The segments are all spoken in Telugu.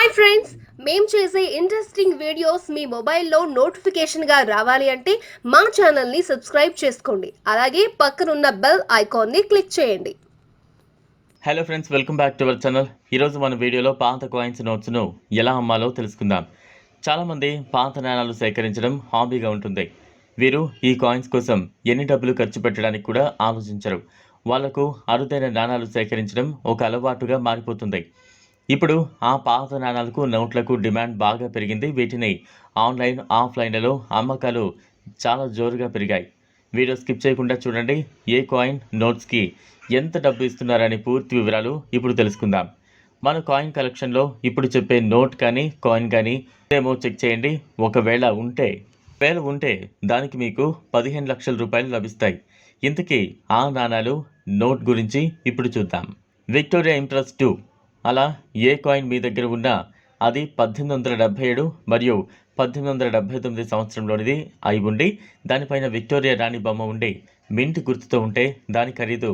హాయ్ ఫ్రెండ్స్ మేము చేసే ఇంట్రెస్టింగ్ వీడియోస్ మీ మొబైల్లో నోటిఫికేషన్గా రావాలి అంటే మా ఛానల్ని సబ్స్క్రైబ్ చేసుకోండి. అలాగే పక్కనున్న బెల్ ఐకాన్ని క్లిక్ చేయండి. Hello friends welcome back to our channel ఈరోజు మన వీడియోలో పాత కాయిన్స్ నోట్స్ను ఎలా అమ్మాలో తెలుసుకుందాం. చాలామంది పాత నాణాలు సేకరించడం హాబీగా ఉంటుంది. వీరు ఈ కాయిన్స్ కోసం ఎన్ని డబ్బులు ఖర్చు పెట్టడానికి కూడా ఆలోచించరు. వాళ్ళకు అరుదైన నాణాలు సేకరించడం ఒక అలవాటుగా మారిపోతుంది. ఇప్పుడు ఆ పాత నాణాలకు నోట్లకు డిమాండ్ బాగా పెరిగింది. వీటిని ఆన్లైన్ ఆఫ్లైన్లలో అమ్మకాలు చాలా జోరుగా పెరిగాయి. వీడియో స్కిప్ చేయకుండా చూడండి. ఏ కాయిన్ నోట్స్కి ఎంత డబ్బు ఇస్తున్నారనే పూర్తి వివరాలు ఇప్పుడు తెలుసుకుందాం. మన కాయిన్ కలెక్షన్లో ఇప్పుడు చెప్పే నోట్ కానీ కాయిన్ కానీ ఏమో చెక్ చేయండి. ఒకవేళ ఉంటే వేల ఉంటే దానికి మీకు పదిహేను లక్షల రూపాయలు లభిస్తాయి. ఇంతకీ ఆ నాణాలు నోట్ గురించి ఇప్పుడు చూద్దాం. విక్టోరియా ఇంప్రెస్ టూ అలా ఏ కాయిన్ మీ దగ్గర ఉన్నా అది పద్దెనిమిది వందల డెబ్బై ఏడు మరియు పద్దెనిమిది వందల డెబ్బై తొమ్మిది సంవత్సరంలోనిది అయి ఉండి దానిపైన విక్టోరియా రాణి బొమ్మ ఉండి మింట్ గుర్తుతో ఉంటే దాని ఖరీదు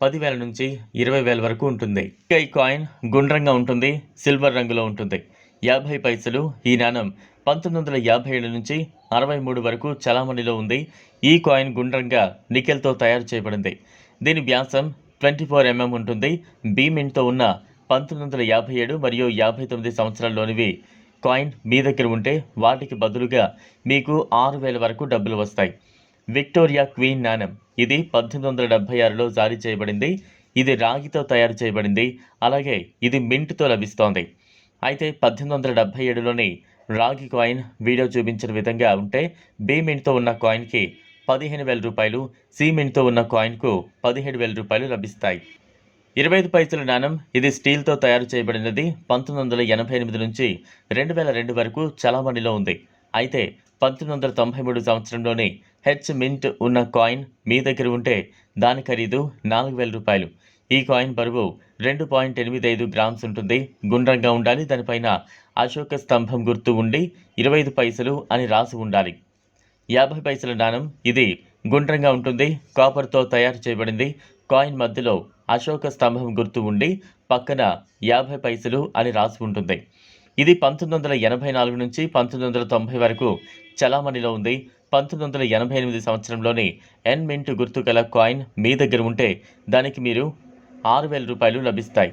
పదివేల నుంచి ఇరవై వేల వరకు ఉంటుంది. ఈ కాయిన్ గుండ్రంగా ఉంటుంది సిల్వర్ రంగులో ఉంటుంది. యాభై పైసలు ఈ నాణం పంతొమ్మిది వందల యాభై ఏడు నుంచి అరవై మూడు వరకు చలామణిలో ఉంది. ఈ కాయిన్ గుండ్రంగా నికెల్తో తయారు చేయబడింది. దీని వ్యాసం ట్వంటీ ఫోర్ ఎంఎం ఉంటుంది. బీమింట్తో ఉన్న పంతొమ్మిది వందల యాభై ఏడు మరియు యాభై తొమ్మిది సంవత్సరాల్లోనివి కాయిన్ మీ దగ్గర ఉంటే వాటికి బదులుగా మీకు ఆరు వేల వరకు డబ్బులు వస్తాయి. విక్టోరియా క్వీన్ నాణెం. ఇది పద్దెనిమిది వందల డెబ్బై ఆరులో జారీ చేయబడింది. ఇది రాగితో తయారు చేయబడింది. అలాగే ఇది మింట్తో లభిస్తోంది. అయితే పద్దెనిమిది వందల డెబ్బై ఏడులోని రాగి కాయిన్ వీడియో చూపించిన విధంగా ఉంటే బి మింట్తో ఉన్న కాయిన్కి పదిహేను వేల రూపాయలు సి మింట్తో ఉన్న కాయిన్కు పదిహేడు వేల రూపాయలు లభిస్తాయి. ఇరవై ఐదు పైసల నాణం ఇది స్టీల్తో తయారు చేయబడినది పంతొమ్మిది వందల ఎనభై ఎనిమిది నుంచి రెండు వేల రెండు వరకు చలామణిలో ఉంది. అయితే పంతొమ్మిది వందల తొంభై మూడు సంవత్సరంలోనే హెచ్ మింట్ ఉన్న కాయిన్ మీ దగ్గర ఉంటే దాని ఖరీదు నాలుగు వేల రూపాయలు. ఈ కాయిన్ బరువు రెండు పాయింట్ ఎనిమిది ఐదు గ్రామ్స్ ఉంటుంది. గుండ్రంగా ఉండాలి దానిపైన అశోక స్తంభం గుర్తు ఉండి ఇరవై ఐదు పైసలు అని రాసి ఉండాలి. యాభై పైసల నాణం ఇది గుండ్రంగా ఉంటుంది కాపర్తో తయారు చేయబడింది. కాయిన్ మధ్యలో అశోక స్తంభం గుర్తు ఉండి పక్కన యాభై పైసలు అని రాసి ఉంటుంది. ఇది పంతొమ్మిది వందల ఎనభై నాలుగు నుంచి పంతొమ్మిది వందల తొంభై వరకు చలామణిలో ఉంది. పంతొమ్మిది వందల ఎనభై ఎనిమిది సంవత్సరంలోని ఎన్ మింట్ గుర్తు గల కాయిన్ మీ దగ్గర ఉంటే దానికి మీరు ఆరు వేల రూపాయలు లభిస్తాయి.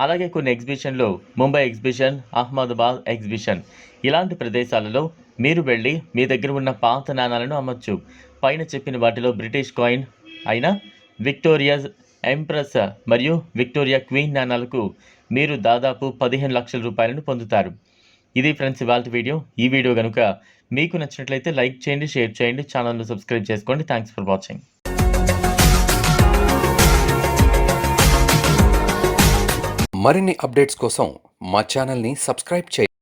అలాగే కొన్ని ఎగ్జిబిషన్లు ముంబై ఎగ్జిబిషన్ అహ్మదాబాద్ ఎగ్జిబిషన్ ఇలాంటి ప్రదేశాలలో మీరు వెళ్ళి మీ దగ్గర ఉన్న పాత నాణాలను అమ్మొచ్చు. పైన చెప్పిన వాటిలో బ్రిటిష్ కాయిన్ అయిన విక్టోరియా ఎంప్రెస్ మరియు విక్టోరియా క్వీన్ నాణాలకు మీరు దాదాపు పదిహేను లక్షల రూపాయలను పొందుతారు. ఇది ఫ్రెండ్స్ ఇవాళ వీడియో. ఈ వీడియో కనుక మీకు నచ్చినట్లయితే లైక్ చేయండి షేర్ చేయండి ఛానల్ను సబ్స్క్రైబ్ చేసుకోండి. Thanks for watching. మరిన్ని అప్డేట్స్ కోసం మా ఛానల్ని సబ్స్క్రైబ్ చేయండి.